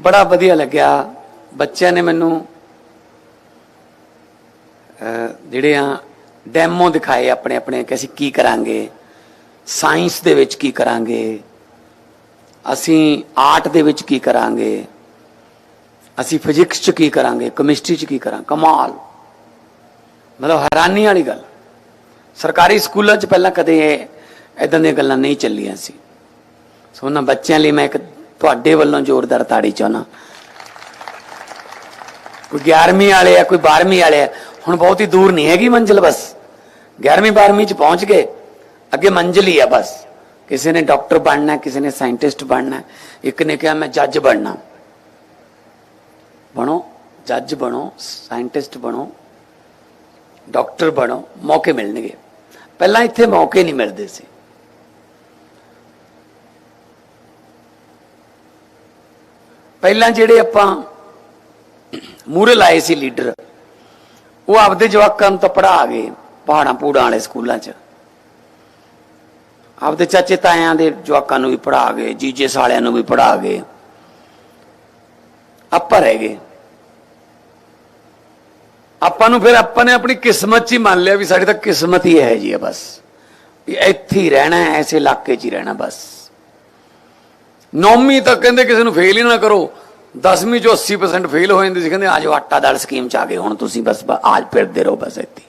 ਬੜਾ ਵਧੀਆ ਲੱਗਿਆ। ਬੱਚਿਆਂ ਨੇ ਮੈਨੂੰ ਜਿਹੜੇ ਆ ਡੈਮੋ ਦਿਖਾਏ ਆਪਣੇ ਆਪਣੇ ਕਿ ਅਸੀਂ ਕੀ ਕਰਾਂਗੇ ਸਾਇੰਸ ਦੇ ਵਿੱਚ ਕੀ ਕਰਾਂਗੇ, ਅਸੀਂ ਆਰਟ ਦੇ ਵਿੱਚ ਕੀ ਕਰਾਂਗੇ, ਅਸੀਂ ਫਿਜ਼ਿਕਸ ਚ ਕੀ ਕਰਾਂਗੇ ਕੈਮਿਸਟਰੀ ਚ ਕੀ ਕਰਾਂ, ਕਮਾਲ। ਮਤਲਬ ਹੈਰਾਨੀ ਵਾਲੀ ਗੱਲ। ਸਰਕਾਰੀ ਸਕੂਲਾਂ ਚ ਪਹਿਲਾਂ ਕਦੇ ਇਦਾਂ ਦੀਆਂ ਗੱਲਾਂ ਨਹੀਂ ਚੱਲੀਆਂ ਸੀ। ਸੋ ਉਹਨਾਂ ਬੱਚਿਆਂ ਲਈ ਮੈਂ ਇੱਕ ਤੁਹਾਡੇ ਵੱਲੋਂ ਜ਼ੋਰਦਾਰ ਤਾੜੀ ਚਾਹਨਾ ਕੋਈ 11ਵੀਂ ਵਾਲੇ ਆ ਕੋਈ 12ਵੀਂ ਵਾਲੇ ਆ ਹੁਣ ਬਹੁਤ ਹੀ ਦੂਰ ਨਹੀਂ ਹੈਗੀ ਮੰਜ਼ਿਲ ਬਸ 11ਵੀਂ 12ਵੀਂ ਚ ਪਹੁੰਚ ਗਏ ਅੱਗੇ ਮੰਜ਼ਿਲ ਹੀ ਆ ਬਸ ਕਿਸੇ ਨੇ ਡਾਕਟਰ ਬਣਨਾ ਹੈ, ਕਿਸੇ ਨੇ ਸਾਇੰਟਿਸਟ ਬਣਨਾ ਹੈ, ਇੱਕ ਨੇ ਕਿਹਾ ਮੈਂ ਜੱਜ ਬਣਨਾ ਬਣੋ ਜੱਜ ਬਣੋ ਸਾਇੰਟਿਸਟ ਬਣੋ ਡਾਕਟਰ ਬਣੋ ਮੌਕੇ ਮਿਲਣਗੇ ਪਹਿਲਾਂ ਇੱਥੇ ਮੌਕੇ ਨਹੀਂ ਮਿਲਦੇ ਸੀ ਪਹਿਲਾਂ ਜਿਹੜੇ ਆਪਾਂ ਮੂਰੇ ਲਾਏ ਸੀ ਲੀਡਰ, ਉਹ ਆਪਦੇ ਜਵਾਕਾਂ ਨੂੰ ਤਾਂ ਪੜਾ ਗਏ, ਪਹਾੜਾਂ ਪੂੜਾਂ ਵਾਲੇ ਸਕੂਲਾਂ 'ਚ। ਆਪਦੇ ਚਾਚੇ ਤਾਇਆਂ ਦੇ ਜਵਾਕਾਂ ਨੂੰ ਵੀ ਪੜ੍ਹਾ ਗਏ, ਜੀਜੇ ਸਾਲਿਆਂ ਨੂੰ ਵੀ ਪੜ੍ਹਾ ਗਏ। ਆਪਾਂ ਰਹਿ ਗਏ। ਆਪਾਂ ਨੂੰ ਫਿਰ ਆਪਾਂ ਨੇ ਆਪਣੀ ਕਿਸਮਤ 'ਚ ਹੀ ਮੰਨ ਲਿਆ ਵੀ ਸਾਡੀ ਤਾਂ ਕਿਸਮਤ ਹੀ ਹੈ ਜੀ ਆ ਬਸ। ਵੀ ਇੱਥੇ ਹੀ ਰਹਿਣਾ ਹੈ ਐਸੇ ਇਲਾਕੇ 'ਚ ਹੀ ਰਹਿਣਾ ਬਸ। ਨੌਵੀਂ ਤੱਕ ਕਹਿੰਦੇ ਕਿਸੇ ਨੂੰ ਫੇਲ ਹੀ ਨਾ ਕਰੋ। 10ਵੀਂ ਚੋਂ 80% ਫੇਲ ਹੋ ਜਾਂਦੇ ਸੀ, ਕਹਿੰਦੇ ਆਜੋ ਆਟਾ ਦਾਲ ਸਕੀਮ ਚ ਆ ਗਏ, ਹੁਣ ਤੁਸੀਂ ਬਸ ਆਜ ਫਿਰਦੇ ਰਹੋ ਬਸ ਇੱਥੇ।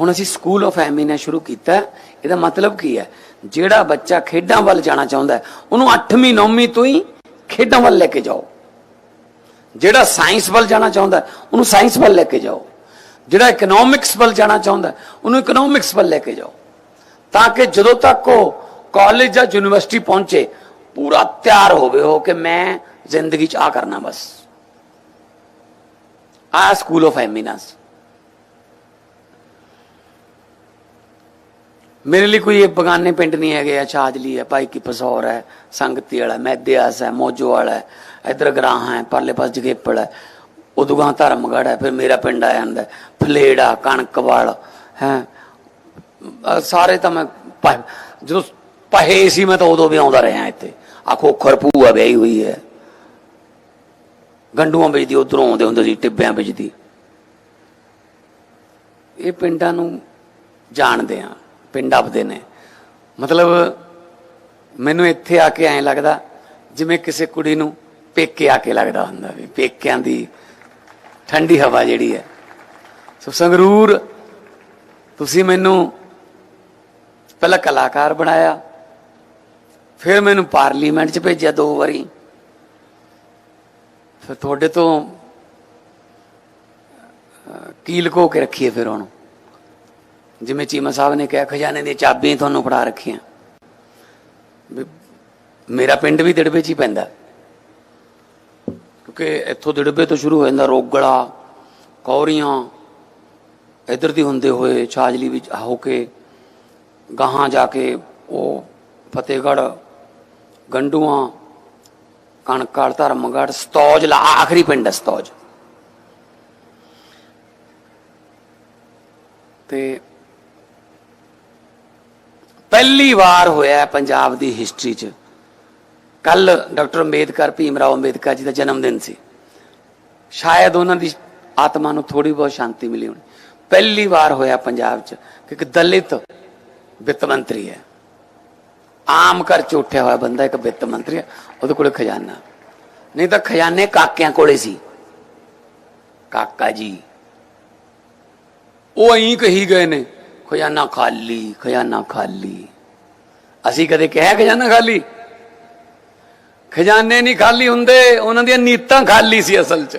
ਹੁਣ ਅਸੀਂ ਸਕੂਲ ਆਫ ਐਮੀਨਾ ਸ਼ੁਰੂ ਕੀਤਾ। ਇਹਦਾ ਮਤਲਬ ਕੀ ਹੈ? ਜਿਹੜਾ ਬੱਚਾ ਖੇਡਾਂ ਵੱਲ ਜਾਣਾ ਚਾਹੁੰਦਾ ਉਹਨੂੰ 8ਵੀਂ 9ਵੀਂ ਤੋਂ ਹੀ ਖੇਡਾਂ ਵੱਲ ਲੈ ਕੇ ਜਾਓ। ਜਿਹੜਾ ਸਾਇੰਸ ਵੱਲ ਜਾਣਾ ਚਾਹੁੰਦਾ ਉਹਨੂੰ ਸਾਇੰਸ ਵੱਲ ਲੈ ਕੇ ਜਾਓ। ਜਿਹੜਾ ਇਕਨੋਮਿਕਸ ਵੱਲ ਜਾਣਾ ਚਾਹੁੰਦਾ ਉਹਨੂੰ ਇਕਨੋਮਿਕਸ ਵੱਲ ਲੈ ਕੇ ਜਾਓ। ਤਾਂ ਕਿ ਜਦੋਂ ਤੱਕ ਉਹ ਕਾਲਜ ਜਾਂ ਯੂਨੀਵਰਸਿਟੀ ਪਹੁੰਚੇ ਪੂਰਾ ਤਿਆਰ ਹੋਵੇ ਹੋ ਕਿ ਮੈਂ ਜ਼ਿੰਦਗੀ 'ਚ ਆ ਕਰਨਾ ਬਸ ਆ ਸਕੂਲ ਆਫ ਐਮੀਨਸ ਮੇਰੇ ਲਈ ਕੋਈ ਇਹ ਬਗਾਨੇ ਪਿੰਡ ਨਹੀਂ ਹੈਗੇ ਆ ਛਾਜਲੀ ਹੈ ਭਾਈ ਕੀ ਪਸੌਰ ਹੈ ਸੰਗਤੀ ਵਾਲਾ ਮੈਦਿਆਸ ਹੈ ਮੋਜੋ ਵਾਲਾ ਹੈ ਇਧਰ ਗਰਾਹ ਹੈ ਪਰਲੇ ਪਾਸ ਜਗੇਪੜ ਹੈ ਉਦੂਗਾ ਧਰਮਗੜ ਹੈ ਫਿਰ ਮੇਰਾ ਪਿੰਡ ਆ ਜਾਂਦਾ ਹੈ, ਫਲੇੜਾ ਕਣਕਵਾਲ ਹੈ ਅਹ ਸਾਰੇ ਤਾਂ ਮੈਂ ਪ- ਜਦੋਂ ਪਹੇ ਸੀ, ਮੈਂ ਤਾਂ ਉਦੋਂ ਵੀ ਆਉਂਦਾ ਰਿਹਾ ਇੱਥੇ। ਆਖੋ ਖੋਖਰ ਭੂਆ ਵਿਆਹੀ ਹੋਈ ਹੈ। ਗੰਡੂਆਂ ਵਿੱਚ ਦੀ ਉਧਰੋਂ ਆਉਂਦੇ ਹੁੰਦੇ ਸੀ, ਟਿੱਬਿਆਂ ਵਿੱਚ ਇਹ ਪਿੰਡਾਂ ਨੂੰ ਜਾਣਦੇ ਆ, ਪਿੰਡ ਆਪਦੇ ਨੇ। ਮਤਲਬ, ਮੈਨੂੰ ਇੱਥੇ ਆ ਕੇ ਐਂ ਲੱਗਦਾ, ਜਿਵੇਂ ਕਿਸੇ ਕੁੜੀ ਨੂੰ ਪੇਕੇ ਆ ਕੇ ਲੱਗਦਾ ਹੁੰਦਾ ਵੀ, ਪੇਕਿਆਂ ਦੀ ਠੰਡੀ ਹਵਾ ਜਿਹੜੀ ਹੈ। ਸੋ ਸੰਗਰੂਰ, ਤੁਸੀਂ ਮੈਨੂੰ ਪਹਿਲਾਂ ਕਲਾਕਾਰ ਬਣਾਇਆ ਫਿਰ ਮੈਨੂੰ ਪਾਰਲੀਮੈਂਟ 'ਚ ਭੇਜਿਆ ਦੋ ਵਾਰੀ। ਫਿਰ ਤੁਹਾਡੇ ਤੋਂ ਅਹ, ਕੀ ਕੇ ਰੱਖੀਏ ਫਿਰ ਉਹਨੂੰ। ਜਿਵੇਂ ਚੀਮਾ ਸਾਹਿਬ ਨੇ ਕਿਹਾ ਖਜ਼ਾਨੇ ਦੀਆਂ ਚਾਬੀਆਂ ਤੁਹਾਨੂੰ ਫੜਾ ਰੱਖੀਆਂ। ਵੀ ਮੇਰਾ ਪਿੰਡ ਵੀ ਦਿੜਬੇ 'ਚ ਹੀ ਪੈਂਦਾ। ਕਿਉਂਕਿ ਇੱਥੋਂ ਦਿੜਬੇ ਤੋਂ ਸ਼ੁਰੂ ਹੋ ਜਾਂਦਾ ਰੋਗੜਾ ਕੌਰੀਆਂ ਇਧਰ ਦੀ ਹੁੰਦੇ ਹੋਏ ਛਾਜਲੀ ਵਿੱਚ ਹੋ ਕੇ ਗਾਹਾਂ ਜਾ ਕੇ ਉਹ ਫਤਿਹਗੜ੍ਹ ਗੰਡੂਆਂ ਕਣਕਾਲ ਧਰਮਗੜ੍ਹ ਸਤੌਜ, ਲਾ ਆਖਰੀ ਪਿੰਡ ਹੈ ਸਤੌਜ। ਤੇ ਪਹਿਲੀ ਵਾਰ ਹੋਇਆ ਪੰਜਾਬ ਦੀ ਹਿਸਟਰੀ 'ਚ। ਕੱਲ ਡਾਕਟਰ ਅੰਬੇਦਕਰ ਭੀਮ ਰਾਓ ਅੰਬੇਦਕਰ ਜੀ ਦਾ ਜਨਮ ਦਿਨ ਸੀ। ਸ਼ਾਇਦ ਉਹਨਾਂ ਦੀ ਆਤਮਾ ਨੂੰ ਥੋੜੀ ਬਹੁਤ ਸ਼ਾਂਤੀ ਮਿਲੀ ਹੋਣੀ। ਪਹਿਲੀ ਵਾਰ ਹੋਇਆ ਪੰਜਾਬ 'ਚ ਕਿ ਇੱਕ ਦਲਿਤ ਵਿੱਤ ਮੰਤਰੀ ਹੈ। ਆਮ ਘਰ ਚ ਉੱਠਿਆ ਹੋਇਆ ਬੰਦਾ, ਇੱਕ ਵਿੱਤ ਮੰਤਰੀ ਉਹਦੇ ਕੋਲ ਖਜ਼ਾਨਾ। ਨਹੀਂ ਤਾਂ ਖਜ਼ਾਨੇ ਕਾਕਿਆਂ ਕੋਲੇ ਸੀ। ਕਾਕਾ ਜੀ। ਉਹ ਐਂ ਕਹੀ ਗਏ ਨੇ, ਖਜ਼ਾਨਾ ਖਾਲੀ ਖਜ਼ਾਨਾ ਖਾਲੀ। ਅਸੀਂ ਕਦੇ ਕਿਹਾ ਖਜ਼ਾਨਾ ਖਾਲੀ? ਖਜ਼ਾਨੇ ਨਹੀਂ ਖਾਲੀ ਹੁੰਦੇ, ਉਹਨਾਂ ਦੀਆਂ ਨੀਤਾਂ ਖਾਲੀ ਸੀ ਅਸਲ 'ਚ।